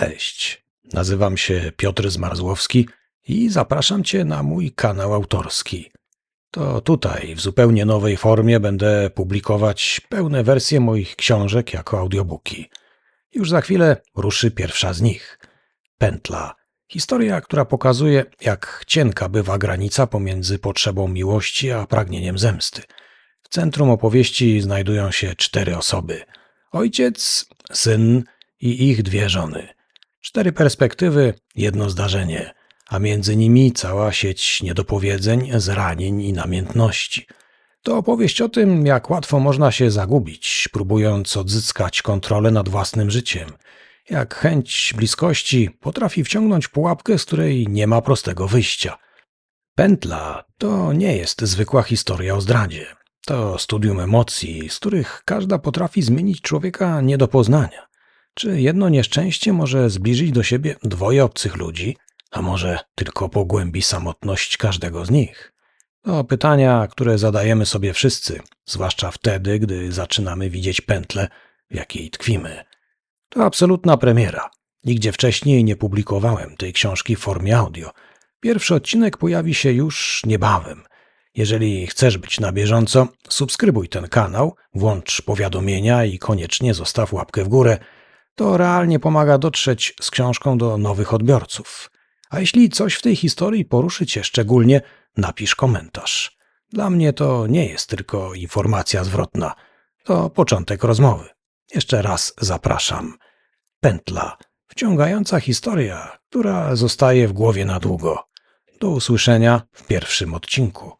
Cześć, nazywam się Piotr Zmarzłowski i zapraszam Cię na mój kanał autorski. To tutaj, w zupełnie nowej formie, będę publikować pełne wersje moich książek jako audiobooki. Już za chwilę ruszy pierwsza z nich. Pętla. Historia, która pokazuje, jak cienka bywa granica pomiędzy potrzebą miłości a pragnieniem zemsty. W centrum opowieści znajdują się cztery osoby: ojciec, syn i ich dwie żony. Cztery perspektywy, jedno zdarzenie, a między nimi cała sieć niedopowiedzeń, zranień i namiętności. To opowieść o tym, jak łatwo można się zagubić, próbując odzyskać kontrolę nad własnym życiem. Jak chęć bliskości potrafi wciągnąć pułapkę, z której nie ma prostego wyjścia. Pętla to nie jest zwykła historia o zdradzie. To studium emocji, z których każda potrafi zmienić człowieka nie do poznania. Czy jedno nieszczęście może zbliżyć do siebie dwoje obcych ludzi, a może tylko pogłębi samotność każdego z nich? To pytania, które zadajemy sobie wszyscy, zwłaszcza wtedy, gdy zaczynamy widzieć pętlę, w jakiej tkwimy. To absolutna premiera. Nigdzie wcześniej nie publikowałem tej książki w formie audio. Pierwszy odcinek pojawi się już niebawem. Jeżeli chcesz być na bieżąco, subskrybuj ten kanał, włącz powiadomienia i koniecznie zostaw łapkę w górę. To realnie pomaga dotrzeć z książką do nowych odbiorców. A jeśli coś w tej historii poruszy Cię szczególnie, napisz komentarz. Dla mnie to nie jest tylko informacja zwrotna, to początek rozmowy. Jeszcze raz zapraszam. Pętla. Wciągająca historia, która zostaje w głowie na długo. Do usłyszenia w pierwszym odcinku.